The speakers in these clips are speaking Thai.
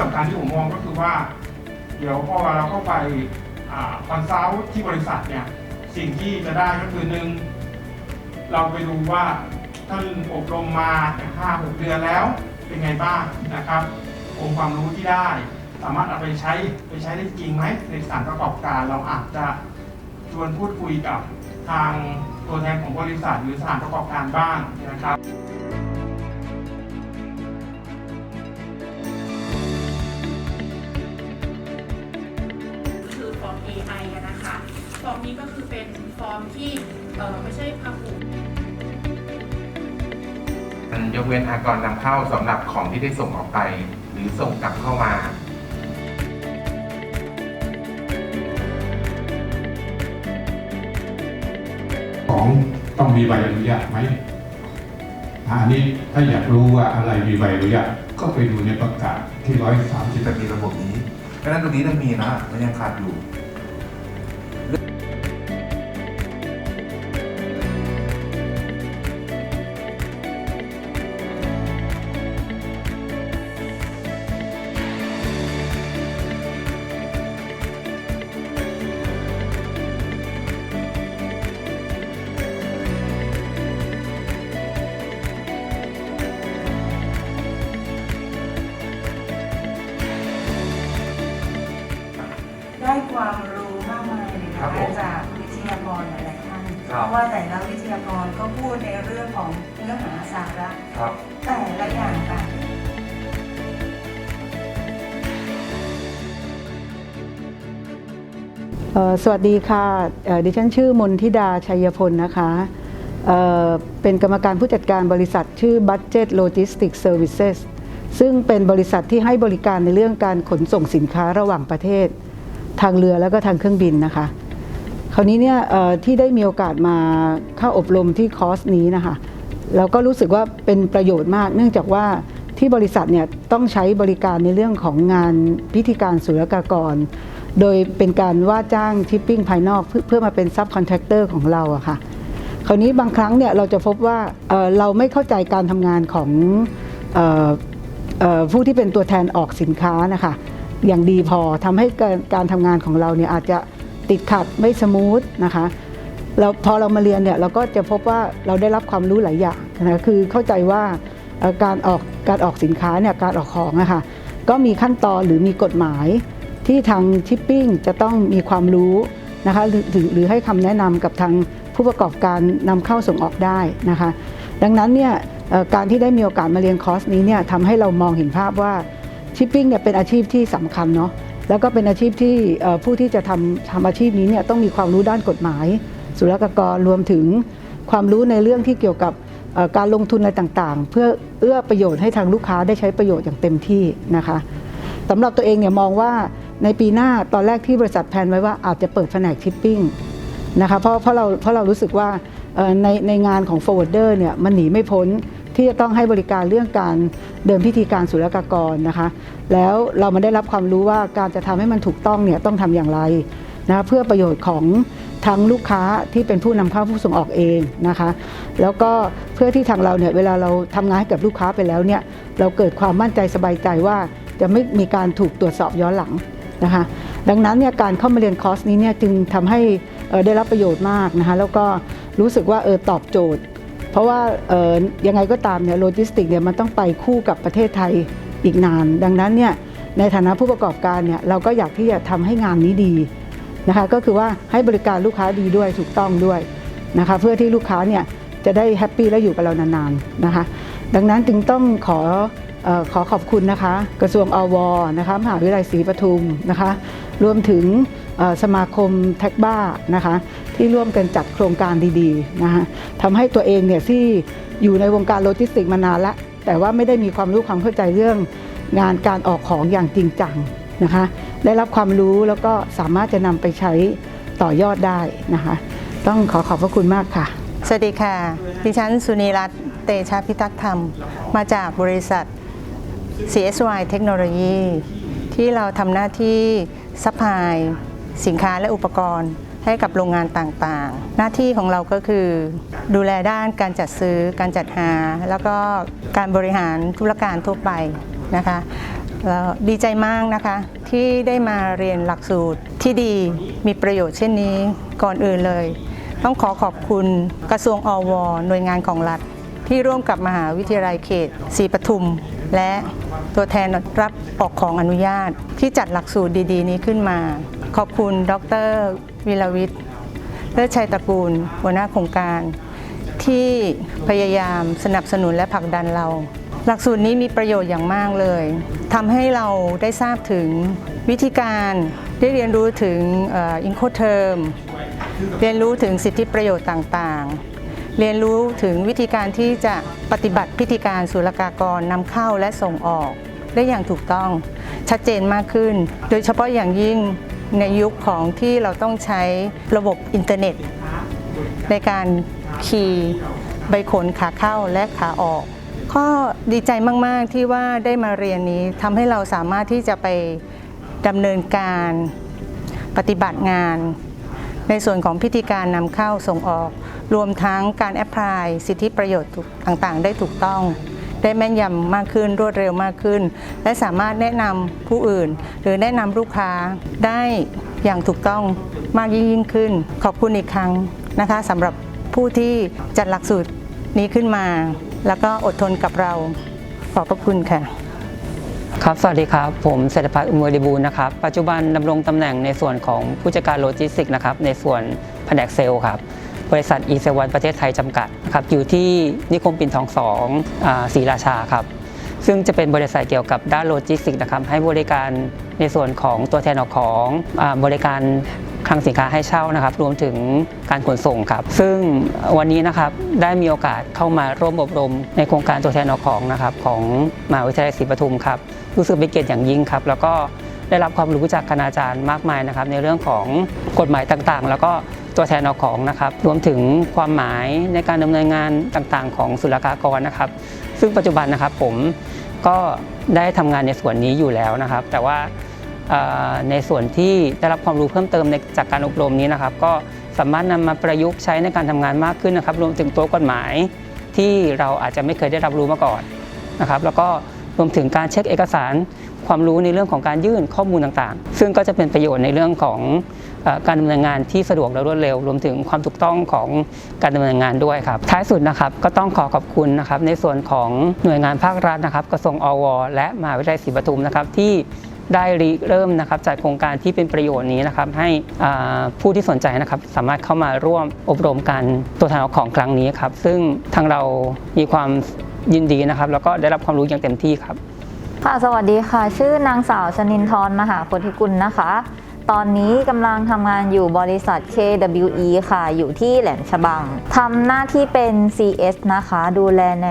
่สำคัญที่ผมมองก็คือว่า เดี๋ยวพอเราเข้าไปคอนซัลท์ที่บริษัทเนี่ยสิ่งที่จะได้ก็คือหนึ่งเราไปดูว่าท่านอบรมมาห้าหกเดือนแล้วเป็นไงบ้างนะครับองค์ความรู้ที่ได้ สามารถเอาไปใช้ไปใช้ได้จริงไหมในสถานประกอบการเราอาจจะชวนพูดคุยกับทางตัวแทนของบริษัทหรือสถานประกอบการบ้างนะครับ ร์มนี้ก็คือเป็นฟอร์มที่เอ่อไม่ใช่พหุมันยกเว้นอากรนำเข้าสำหรับของที่ได้ส่งออกไป หรือส่งกลับเข้ามาของต้องมีใบอนุญาตไหมอันนี้ถ้าอยากรู้ว่าอะไรมีใบอนุญาตก็ไปดูในประกาศที่ร้อยสามสิบแต่มีระบบนี้เพราะฉะนั้นตรงนี้ยังมีนะมันยังขาดอยู่ ความรู้มากมายเลยครันะบผคะมจากวิทยากรหลายๆท่านครัเพบราะว่าแต่ละวิทยากรก็พูดในเรื่องของเนื้อหาสาระ ครับ แต่ละอย่างต่างเอ่อสวัสดีค่ะเอ่อดิฉันชื่อมนทิดาชัยพลนะคะเอ่อเป็นกรรมการผู้จัดการบริษัทชื่อ Budget Logistics Services ซึ่งเป็นบริษัทที่ให้บริการในเรื่องการขนส่งสินค้าระหว่างประเทศ ทางเรือแล้วก็ทางเครื่องบินนะคะ คราวนี้เนี่ยที่ได้มีโอกาสมาเข้าอบรมที่คอร์สนี้นะคะเราก็รู้สึกว่าเป็นประโยชน์มาก เนื่องจากว่าที่บริษัทเนี่ยต้องใช้บริการในเรื่องของงานพิธีการศุลกากร โดยเป็นการว่าจ้างทิปปิ้งภายนอกเพื่อมาเป็นซับคอนแทคเตอร์ของเราอะค่ะคราวนี้บางครั้งเนี่ยเราจะพบว่าเเราไม่เข้าใจการทำงานของออออผู้ที่เป็นตัวแทนออกสินค้านะคะ อย่างดีพอทำให้การการทำงานของเราเนี่ยอาจจะติดขัดไม่สมูทนะคะแล้วพอเรามาเรียนเนี่ยเราก็จะพบว่าเราได้รับความรู้หลายอย่างนะคะคือเข้าใจว่าการออกการออกสินค้าเนี่ยการออกของนะคะก็มีขั้นตอนหรือมีกฎหมายที่ทางชิปปิ้งจะต้องมีความรู้นะคะหรือหรือหรือให้คำแนะนำกับทางผู้ประกอบการนำเข้าส่งออกได้นะคะ ดังนั้นเนี่ยการที่ได้มีโอกาสมาเรียนคอร์สนี้เนี่ยทำให้เรามองเห็นภาพว่า ชิปปิ้งเนี่ยเป็นอาชีพที่สำคัญเนาะแล้วก็เป็นอาชีพที่ผู้ที่จะทำทำอาชีพนี้เนี่ยต้องมีความรู้ด้านกฎหมาย ศุลกากรรวมถึงความรู้ในเรื่องที่เกี่ยวกับการลงทุนอะไรต่างๆ เพื่อเอื้อประโยชน์ให้ทางลูกค้าได้ใช้ประโยชน์อย่างเต็มที่นะคะสำหรับตัวเองเนี่ยมองว่าในปีหน้าตอนแรกที่บริษัทแพลนไว้ว่าอาจจะเปิดแผนกชิปปิ้งนะคะเพราะเพราะเราเพราะเรารู้สึกว่าในในงานของ forwarder เนี่ยมันหนีไม่พ้น ที่จะต้องให้บริการเรื่องการเดินพิธีการศุลกากรนะคะ แล้วเรามาได้รับความรู้ว่าการจะทำให้มันถูกต้องเนี่ยต้องทำอย่างไรนะเพื่อประโยชน์ของทั้งลูกค้าที่เป็นผู้นำเข้าผู้ส่งออกเองนะคะ แล้วก็เพื่อที่ทางเราเนี่ยเวลาเราทำงานให้กับลูกค้าไปแล้วเนี่ยเราเกิดความมั่นใจสบายใจว่าจะไม่มีการถูกตรวจสอบย้อนหลังนะคะ ดังนั้นเนี่ยการเข้ามาเรียนคอร์สนี้เนี่ยจึงทำให้เอ่อได้รับประโยชน์มากนะคะแล้วก็รู้สึกว่าเออตอบโจทย์ เพราะว่ายังไงก็ตามเนี่ยโลจิสติกเนี่ยมันต้องไปคู่กับประเทศไทยอีกนาน ดังนั้นเนี่ยในฐานะผู้ประกอบการเนี่ยเราก็อยากที่จะทำให้งานนี้ดีนะคะก็คือว่าให้บริการลูกค้าดีด้วยถูกต้องด้วยนะคะเพื่อที่ลูกค้าเนี่ยจะได้แฮปปี้และอยู่กับเรานานๆนะคะดังนั้นจึงต้องขอขอขอบคุณนะคะ กระทรวงอวนะคะมหาวิทยาลัยศรีปทุมนะคะ รวมถึงสมาคมแท็กบ้านะคะ ที่ร่วมกันจัดโครงการดีๆนะคะทำให้ตัวเองเนี่ยที่อยู่ในวงการโลจิสติกส์มานานล้วแต่ว่าไม่ได้มีความรู้ความเข้าใจเรื่องงานการออกของอย่างจริงจังนะคะ ได้รับความรู้แล้วก็สามารถจะนำไปใช้ต่อยอดได้นะคะ ต้องขอขอบพระคุณมากค่ะ สวัสดีค่ะ ดิฉันสุนีรัตน์เตชะพิทักษ์ธรรม มาจากบริษัท CSY เทคโนโลยีที่เราทำหน้าที่ซัพพลายสินค้าและอุปกรณ์ ให้กับโรงงานต่างๆ หน้าที่ของเราก็คือ ดูแลด้านการจัดซื้อการจัดหา แล้วก็การบริหารธุรการทั่วไปนะคะแล้วดีใจมากนะคะที่ได้มาเรียนหลักสูตรที่ดีมีประโยชน์เช่นนี้ก่อนอื่นเลย ต้องขอขอบคุณกระทรวงอว หน่วยงานของรัฐ ที่ร่วมกับมหาวิทยาลัยเขตศรีปทุม และตัวแทนรับออกของอนุญาตที่จัดหลักสูตรดี ๆ นี้ขึ้นมา ขอบคุณ ดรวิลวิทย์เลิศชัยตระกูล หัวหน้าโครงการ ที่พยายามสนับสนุนและผลักดันเรา หลักสูตรนี้มีประโยชน์อย่างมากเลยทำให้เราได้ทราบถึงวิธีการได้เรียนรู้ถึงอินโคเทอมเรียนรู้ถึงสิทธิประโยชน์ต่างๆ เรียนรู้ถึงวิธีการที่จะปฏิบัติพิธีการศุลกากรนำเข้าและส่งออก ได้อย่างถูกต้องชัดเจนมากขึ้น โดยเฉพาะอย่างยิ่ง ในยุคของที่เราต้องใช้ระบบอินเทอร์เน็ต ในการขี่ใบขนขาเข้าและขาออก ก็ดีใจมาก ๆ ที่ว่าได้มาเรียนนี้ทำให้เราสามารถที่จะไปดำเนินการปฏิบัติงาน ในส่วนของพิธีการนำเข้าส่งออก รวมทั้งการแอพพลายสิทธิประโยชน์ต่าง ๆ ได้ถูกต้อง ได้แม่นยำมากขึ้นรวดเร็วมากขึ้น และสามารถแนะนำผู้อื่น หรือแนะนำลูกค้าได้อย่างถูกต้องมากยิ่งขึ้น ขอบคุณอีกครั้งนะคะสำหรับผู้ที่จัดหลักสูตรนี้ขึ้นมา แล้วก็อดทนกับเรา ขอบพระคุณค่ะครับ สวัสดีครับ ผมเศรษฐพัฒน์อุมวดีบูลนะครับ ปัจจุบันดำรงตำแหน่งในส่วนของผู้จัดการโลจิสติกส์นะครับ ในส่วนแผนกเซลล์ครับ บริษัทอีเซวันประเทศไทยจำกัดครับอยู่ที่นิคมปิ่นทองสองศรีราชาครับซึ่งจะเป็นบริษัทเกี่ยวกับด้านโลจิสติกส์นะครับให้บริการในส่วนของตัวแทนออกของอบริการคลังสินค้าให้เช่านะครับ รวมถึงการขนส่งครับ ซึ่งวันนี้นะครับได้มีโอกาสเข้ามาร่วมอบรมในโครงการตัวแทนออกของนะครับของมหาวิทยาลัยศรีปทุมครับรู้สึกเป็นเกียรติอย่างยิ่งครับ แล้วก็ได้รับความรู้จากคณาจารย์มากมายนะครับ ในเรื่องของกฎหมายต่างๆ แล้วก็ ตัวแทนออกของนะครับรวมถึงความหมายในการดำเนินงานต่างๆ ของศุลกากรนะครับ ซึ่งปัจจุบันนะครับผมก็ได้ทำงานในส่วนนี้อยู่แล้วนะครับ แต่ว่าในส่วนที่ได้รับความรู้เพิ่มเติมในจากการอบรมนี้นะครับ ก็สามารถนำมาประยุกต์ใช้ในการทำงานมากขึ้นนะครับ รวมถึงตัวกฎหมายที่เราอาจจะไม่เคยได้รับรู้มาก่อนนะครับ แล้วก็รวมถึงการเช็คเอกสาร ความรู้ในเรื่องของการยื่นข้อมูลต่างๆ ซึ่งก็จะเป็นประโยชน์ในเรื่องของอการดำเนินงานที่สะดวกและรวดเร็ว รวมถึงความถูกต้องของการดำเนินงานด้วยครับ ท้ายสุดนะครับก็ต้องขอขอบคุณนะครับในส่วนของหน่วยงานภาครัฐนะครับกระทรวงอว และมหาวิทยาลัยศรีปทุมนะครับที่ได้ริเริ่มนะครับจัดโครงการที่เป็นประโยชน์นี้นะครับให้ผู้ที่สนใจนะครับสามารถเข้ามาร่วมอบรมการตัวแทนของครั้งนี้ครับซึ่งทางเรามีความยินดีนะครับ แล้วก็ได้รับความรู้อย่างเต็มที่ครับ ค่ะสวัสดีค่ะ ชื่อนางสาวชนินทร์มหาโพธิกุลนะคะ ตอนนี้กำลังทำงานอยู่บริษัท KWE ค่ะ อยู่ที่แหลมฉบังทำหน้าที่เป็น CS นะคะ ดูแลใน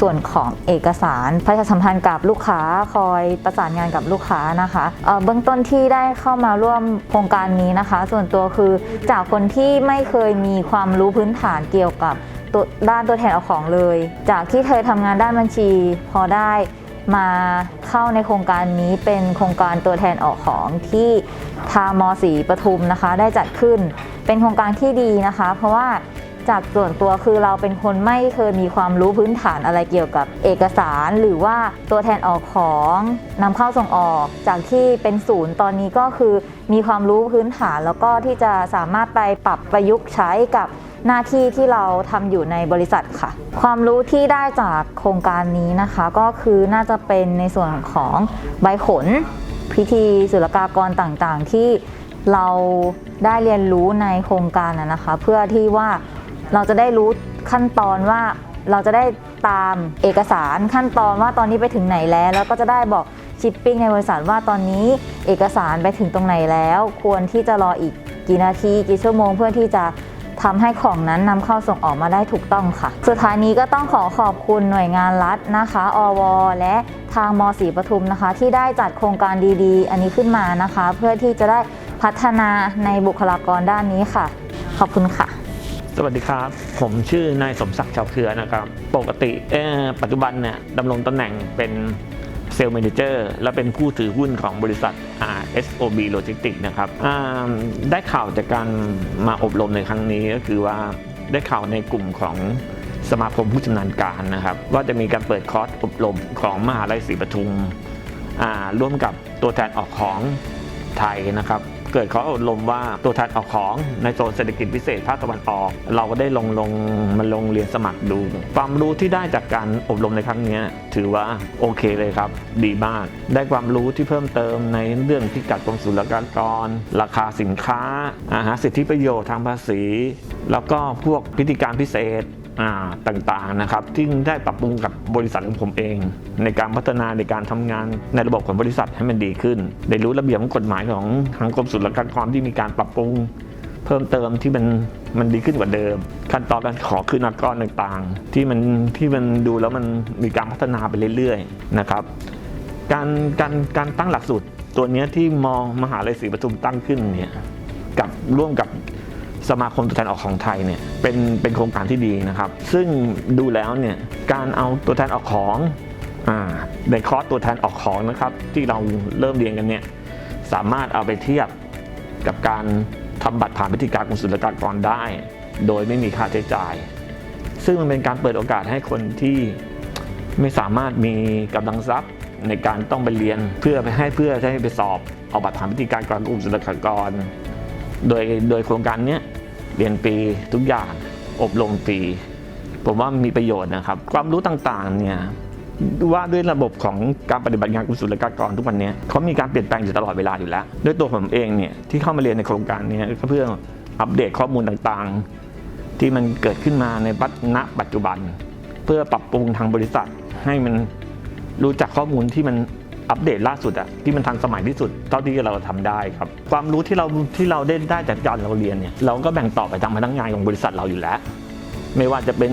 ส่วนของเอกสารประชาสัมพันธ์กับลูกค้าคอยประสานงานกับลูกค้านะคะเเบื้องต้นที่ได้เข้ามาร่วมโครงการนี้นะคะ ส่วนตัวคือจากคนที่ไม่เคยมีความรู้พื้นฐานเกี่ยวกับด้านตัวแทนเอาของเลย จากที่เคยทำงานด้านบัญชี พอได้ มาเข้าในโครงการนี้เป็นโครงการตัวแทนออกของที่ทางมสีปทุมนะคะ ได้จัดขึ้น เป็นโครงการที่ดีนะคะ เพราะว่าจากส่วนตัวคือเราเป็นคนไม่เคยมีความรู้พื้นฐานอะไรเกี่ยวกับเอกสารหรือว่าตัวแทนออกของนำเข้าส่งออก จากที่เป็นศูนย์ตอนนี้ก็คือมีความรู้พื้นฐานแล้วก็ที่จะสามารถไปปรับประยุกต์ใช้กับ หน้าที่ที่เราทำอยู่ในบริษัทค่ะ ความรู้ที่ได้จากโครงการนี้นะคะ ก็คือน่าจะเป็นในส่วนของใบขน พิธีศุลกากรต่างๆ ที่เราได้เรียนรู้ในโครงการนะนะคะ เพื่อที่ว่าเราจะได้รู้ขั้นตอนว่าเราจะได้ตามเอกสารขั้นตอนว่าตอนนี้ไปถึงไหนแล้ว แล้วก็จะได้บอกชิปปิ้งในบริษัทว่าตอนนี้เอกสารไปถึงตรงไหนแล้ว ควรที่จะรออีกกี่นาทีกี่ชั่วโมงเพื่อที่จะ ทำให้ของนั้นนำเข้าส่งออกมาได้ถูกต้องค่ะ สุดท้ายนี้ก็ต้องขอขอบคุณหน่วยงานรัฐนะคะ อว และทางมศรีปทุมนะคะ ที่ได้จัดโครงการดีๆ อันนี้ขึ้นมานะคะ เพื่อที่จะได้พัฒนาในบุคลากรด้านนี้ค่ะ ขอบคุณค่ะสวัสดีครับ ผมชื่อนายสมศักดิ์ชาวเครือนะครับ ปกติปัจจุบันเนี่ยดำรงตำแหน่งเป็น เซลล์แมนเจอร์และเป็นผู้ถือหุ้นของบริษัท SOB Logistics นะครับได้ข่าวจากการมาอบรมในครั้งนี้ก็คือว่าได้ข่าวในกลุ่มของสมาคมผู้ชำนาญการนะครับ ว่าจะมีการเปิดคอร์สอบรมของมหาลัยศรีปทุมร่วมกับตัวแทนออกของไทยนะครับ เกิดเขาอบรมว่าตัวแทนออกของในโซนเศรษฐกิจพิเศษภาคตะวันออก เราก็ได้ลงลงมาลงเรียนสมัครดู ความรู้ที่ได้จากการอบรมในครั้งนี้ถือว่าโอเคเลยครับ ดีมาก ได้ความรู้ที่เพิ่มเติมในเรื่องพิกัดกรมศุลกากร ราคาสินค้าอาหารสิทธิประโยชน์ทางภาษี แล้วก็พวกพิธีการพิเศษ ต่างๆนะครับที่ได้ปรับปรุงกับบริษัทของผมเอง ในการพัฒนาในการทำงานในระบบของบริษัทให้มันดีขึ้น ได้รู้ระเบียบของกฎหมายของทางกรมศุลกากรที่มีการปรับปรุงเพิ่มเติมที่มันมันดีขึ้นกว่าเดิม ขั้นตอนการขอคืนอากรต่างๆ ที่มันที่มันดูแล้วมันมีการพัฒนาไปเรื่อยๆนะครับ การการการตั้งหลักสูตรตัวเนี้ยที่มมหาลัยศรีปทุมตั้งขึ้นเนี่ยกับร่วมกับ สมาคมตัวแทนออกของไทยเนี่ยเป็นเป็นโครงการที่ดีนะครับ ซึ่งดูแล้วเนี่ยการเอาตัวแทนออกของอ่าในคอร์สตัวแทนออกของนะครับ ที่เราเริ่มเรียนกันเนี่ยสามารถเอาไปเทียบกับการทำบัตรผ่านพิธีการกรมศุลกากรได้ โดยไม่มีค่าใช้จ่าย ซึ่งมันเป็นการเปิดโอกาสให้คนที่ไม่สามารถมีกำลังทรัพย์ในการต้องไปเรียนเพื่อไปให้เพื่อให้ไปสอบเอาบัตรผ่านพิธีการกรกลุ่มศุลกากร โดยโดยโครงการนี้เรียนฟรีทุกอย่างอบรมฟรีผมว่ามีประโยชน์นะครับ ความรู้ต่างๆเนี่ยว่าด้วยระบบของการปฏิบัติงานกรมศุลกากรทุกวันนี้เขามีการเปลี่ยนแปลงอยู่ตลอดเวลาอยู่แล้ว ด้วยตัวผมเองเนี่ยที่เข้ามาเรียนในโครงการนี้ก็เพื่ออัปเดตข้อมูลต่างๆ ที่มันเกิดขึ้นมาในปัจณปัจจุบัน เพื่อปรับปรุงทางบริษัทให้มันรู้จักข้อมูลที่มัน อัปเดตล่าสุดอะที่มันทันสมัยที่สุดเท่าที่เราทำได้ครับ ความรู้ที่เราที่เราได้ได้จากการเราเรียนเนี่ยเราก็แบ่งต่อไปทางพนักงานของบริษัทเราอยู่แล้ว ไม่ว่าจะเป็น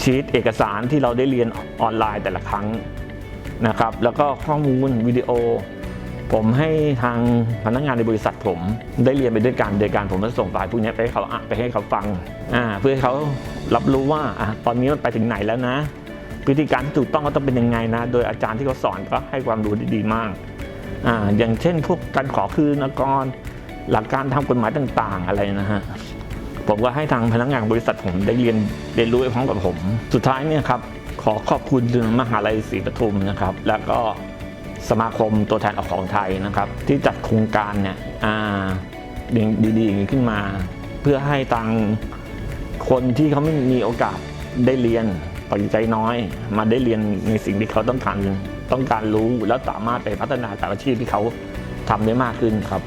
ชีตเอกสารที่เราได้เรียนออนไลน์แต่ละครั้งนะครับ แล้วก็ข้อมูลวิดีโอ ผมให้ทางพนักงานในบริษัทผม ได้เรียนไปด้วยกันโดยการผมจะส่งไฟล์พวกนี้ไปให้เขาอะไปให้เขาฟังอ่าเพื่อให้เขารับรู้ว่าอะตอนนี้มันไปถึงไหนแล้วนะ วิธีการที่ถูกต้องก็ต้องเป็นยังไงนะ โดยอาจารย์ที่เขาสอนก็ให้ความรู้ที่ดีมากอ่าอย่างเช่น พวกการขอคืนกรหลักการทำกฎหมายต่าง ๆ อะไรนะฮะผมก็ให้ทางพนักงานบริษัทผมได้เรียนเรียนรู้ไปพร้อมกับผม สุดท้ายเนี่ยครับขอขอบคุณมหาลัยศรีปทุมนะครับ แล้วก็สมาคมตัวแทนออกของไทยนะครับ ที่จัดโครงการเนี่ยอ่าดีๆอย่างนี้ขึ้นมา เพื่อให้ทางคนที่เขาไม่มีโอกาสได้เรียน ปัจจัยน้อย มาได้เรียนในสิ่งที่เขาต้องการต้องการรู้แล้วสามารถไปพัฒนาอาชีพที่เขาทำได้มากขึ้นครับ